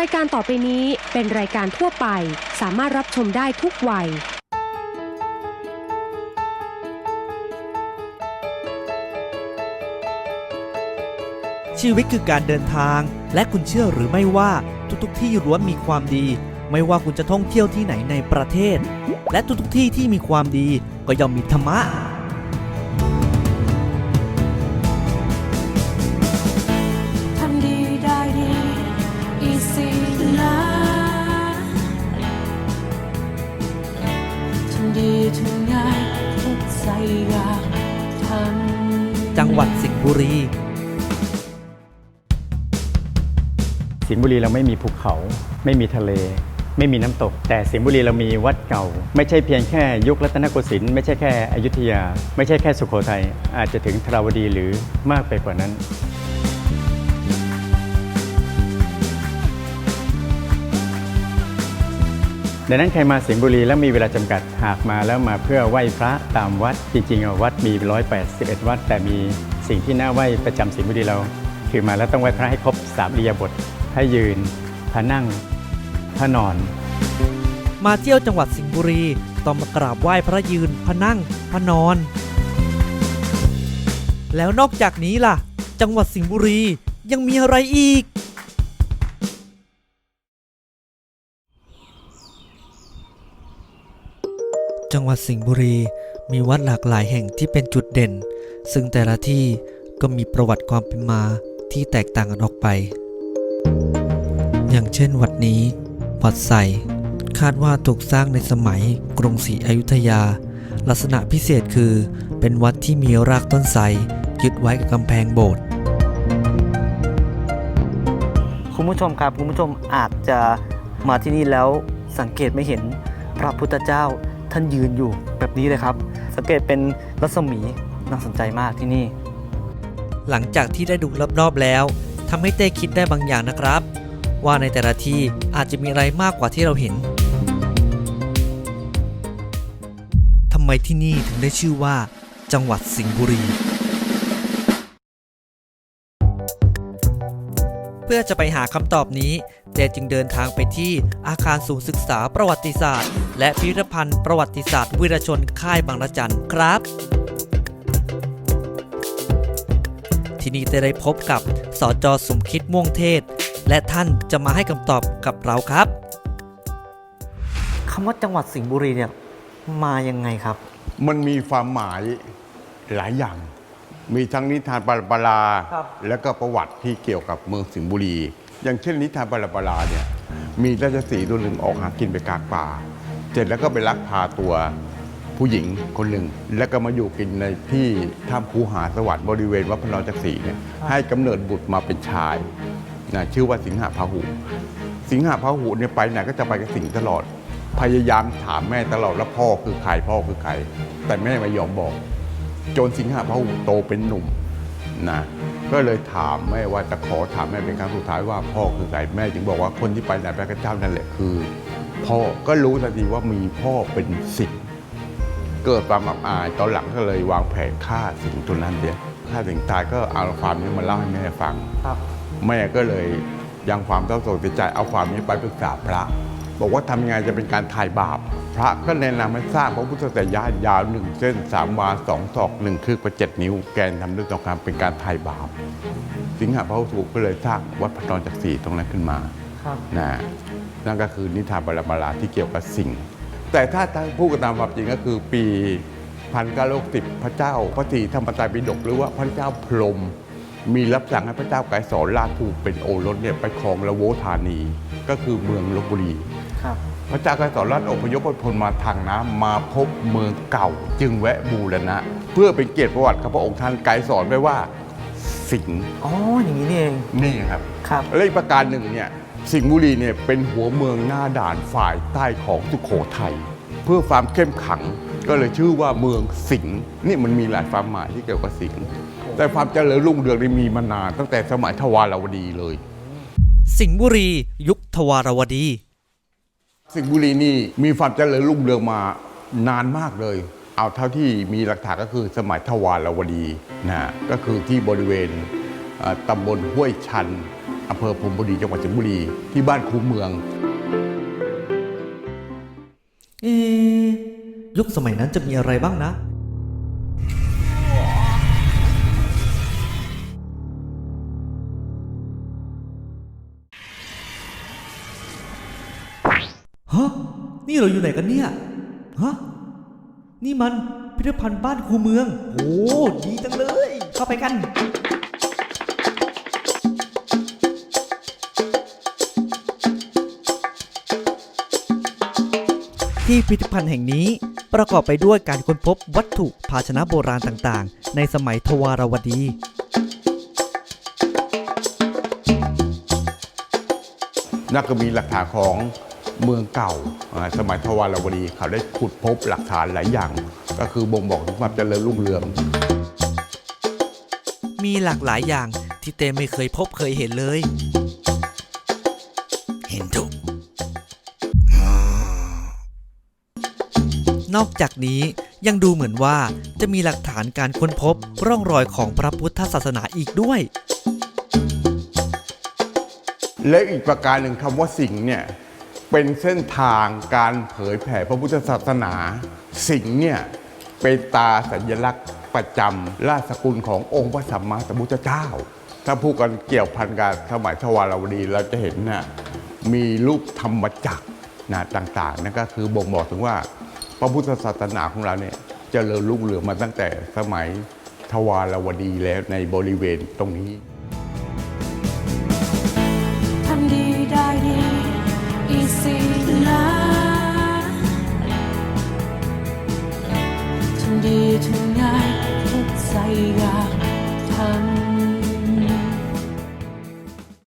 รายการต่อไปนี้เป็นรายการทั่วไป สามารถรับชมได้ทุกวัย ชีวิตคือการเดินทาง และคุณเชื่อหรือไม่ว่าทุกๆ ที่ล้วนมีความดี ไม่ว่าคุณจะท่องเที่ยวที่ไหนในประเทศ และทุกๆที่ที่มีความดีก็ย่อมมีธรรมะ จังหวัดสิงห์บุรี สิงห์บุรีเราไม่มีภูเขา ไม่มีทะเล ไม่มีน้ำตก แต่สิงห์บุรีเรามีวัดเก่า ไม่ใช่เพียงแค่ยุครัตนโกสินทร์ไม่ใช่แค่อยุธยา ไม่ใช่แค่สุโขทัยอาจจะถึงทราวดีหรือมากไปกว่านั้น ดังนั้นใครมาสิงห์บุรีแล้วมีเวลาจำกัดหากมาแล้วมาเพื่อไหว้พระตามวัดจริงๆวัดมี 181 วัด แต่มีสิ่งที่น่าไหว้ประจำสิงห์บุรีเรา คือมาแล้วต้องไหว้พระให้ครบสามอิริยบถให้ยืนพระนั่งพระนอน มาเที่ยวจังหวัดสิงห์บุรีต้องมากราบไหว้พระยืนพระนั่งพระนอน แล้วนอกจากนี้ล่ะ จังหวัดสิงห์บุรียังมีอะไรอีก จังหวัดสิงห์บุรี มีวัดหลากหลายแห่งที่เป็นจุดเด่น ซึ่งแต่ละที่ก็มีประวัติความเป็นมาที่แตกต่างกันออกไป อย่างเช่นวัดนี้ วัดไสคาดว่าถูกสร้างในสมัยกรุงศรีอยุธยา ลักษณะพิเศษคือ เป็นวัดที่มีรากต้นไทรยึดไว้กับกำแพงโบสถ์คุณผู้ชมครับคุณผู้ชมอาจจะมาที่นี่แล้วสังเกตไม่เห็นพระพุทธเจ้า ท่านยืนอยู่แบบนี้เลยครับ สังเกตเป็นรัศมีน่าสนใจมากที่นี่ หลังจากที่ได้ดูรอบๆแล้วทำให้เต้คิดได้บางอย่างนะครับ ว่าในแต่ละที่อาจจะมีอะไรมากกว่าที่เราเห็นทำไมที่นี่ถึงได้ชื่อว่า จังหวัดสิงห์บุรีเพื่อจะไปหาคำตอบนี้ เจจึงเดินทางไปที่อาคารศูนย์ศึกษาประวัติศาสตร์ และพิพิธภัณฑ์ประวัติศาสตร์วิรชนค่ายบางระจันครับที่นี่จะได้พบกับสจสมคิดม่วงเทศ และท่านจะมาให้คำตอบกับเราครับคำว่าจังหวัดสิงห์บุรีเนี่ยมายังไงครับ มันมีความหมายหลายอย่าง มีทั้งนิทานปาราปาราครับแล้วก็ประวัติที่เกี่ยวกับเมืองสิงห์บุรี อย่างเช่นนิทานปาราปาราเนี่ยมีราชสีห์ตัวหนึ่งออกหากินไปกลางป่า เสร็จแล้วก็ไปลักพาตัวผู้หญิงคนหนึ่ง แล้วก็มาอยู่กินในที่ถ้ำคูหาสวัสด์บริเวณวัดพระนจักรีเนี่ยให้กำเนิดบุตรมาเป็นชายนะชื่อว่าสิงหาพาหุ สิงหาพาหุเนี่ยไปไหนก็จะไปกับสิงห์ตลอด พยายามถามแม่ตลอดแล้วพ่อคือใครพ่อคือใครแต่แม่ไม่ยอมบอก จนสิงหาพาหุโตเป็นหนุ่มนะ ก็เลยถามแม่ว่าจะขอถามแม่เป็นครั้งสุดท้ายว่าพ่อคือใครแม่จึงบอกว่าคนที่ไปไหนไปกับเจ้านั่นแหละคือ พ่อก็รู้ทันทีว่ามีพ่อเป็นสิงห์เกิดความอับอายตอนหลังก็เลยวางแผนฆ่าสิงห์ตัวนั้นเดียฆ่าสิงห์ตายก็เอาความนี้มาเล่าให้แม่ฟังครับแม่ก็เลยยังความเศร้าโศกเสียใจเอาความนี้ไปปรึกษาพระ บอกว่าทำยังไงจะเป็นการถ่ายบาป พระก็แนะนำให้สร้างพระพุทธแต่ยานยาวหนึ่งเส้นสามวาสองศอกหนึ่งคืบประเจ็ดนิ้วแกนทำด้วยทองคำเป็นการถ่ายบาป สิงหาพระหุก็เลยสร้างวัดพระนอนจักรีตรงนั้นขึ้นมาครับ นะนั่นก็คือนิทานบาราบาราที่เกี่ยวกับสิ่ง แต่ถ้าถ้าพูดกันตามความจริงก็คือปีพันเก้าร้อยสิบพระเจ้าพระศรีธรรมไตรปิฎกหรือว่าพระเจ้าพรหมมีรับสั่งให้พระเจ้าไกรสอนราชถูกเป็นโอรสเนี่ยไปครองละโวธานี ก็คือเมืองลบบุรี ครับ พระเจ้าไกรสอนราชอพยพพลมาทางน้ำมาพบเมืองเก่า จึงแวะบูรณะ เพื่อเป็นเกียรติประวัติของพระองค์ท่านไกรสอนไว้ว่าสิงห์อ๋ออย่างนี้นี่เองนี่ครับครับและอีกประการหนึ่งเนี่ยสิงห์บุรีเนี่ยเป็นหัวเมืองหน้าด่านฝ่ายใต้ของสุโขทัยเพื่อความเข้มขังก็เลยชื่อว่าเมืองสิงห์นี่มันมีหลายความหมายที่เกี่ยวกับสิงห์แต่ความเจริญรุ่งเรืองนี่มีมานานตั้งแต่สมัยทวารวดีเลย สิงห์บุรี ยุคทวารวดี สิงห์บุรีนี่มีความเจริญรุ่งเรืองมานานมากเลย เอาเท่าที่มีหลักฐานก็คือสมัยทวารวดีนะก็คือที่บริเวณตำบลห้วยชันอำเภอพรมบุรีจังหวัดสิงห์บุรีที่บ้านคูเมืองเอยุคสมัยนั้นจะมีอะไรบ้างนะ ฮะนี่เราอยู่ไหนกันเนี่ยฮะนี่มันพิพิธภัณฑ์บ้านคูเมือง โอ้ดีจังเลย เข้าไปกันที่พิพิธภัณฑ์แห่งนี้ประกอบไปด้วยการค้นพบวัตถุภาชนะโบราณต่างๆ ในสมัยทวารวดี นั่นก็มีหลักฐานของ เมืองเก่าอ่าสมัยทวารวดีเขาได้ขุดพบหลักฐานหลายอย่าง ก็คือบ่งบอกถึงความเจริญรุ่งเรืองมีหลากหลายอย่างที่เต้ไม่เคยพบเคยเห็นเลย เห็นทุกนอกจากนี้ยังดูเหมือนว่าจะมีหลักฐานการค้นพบร่องรอยของพระพุทธศาสนาอีกด้วย และอีกประการหนึ่งคำว่าสิงห์เนี่ย เป็นเส้นทางการเผยแผ่พระพุทธศาสนา สิงห์เนี่ยเป็นตาสัญลักษณ์ประจำราชสกุลขององค์พระสัมมาสัมพุทธเจ้า ถ้าพูดกันเกี่ยวพันกับสมัยทวารวดีเราจะเห็นนะมีรูปธรรมจักรนะต่างๆนั่นก็คือบ่งบอกถึงว่าพระพุทธศาสนาของเราเนี่ยจเจริญรุ่งเรืองมาตั้งแต่สมัยทวารวดีแล้วในบริเวณตรงนี้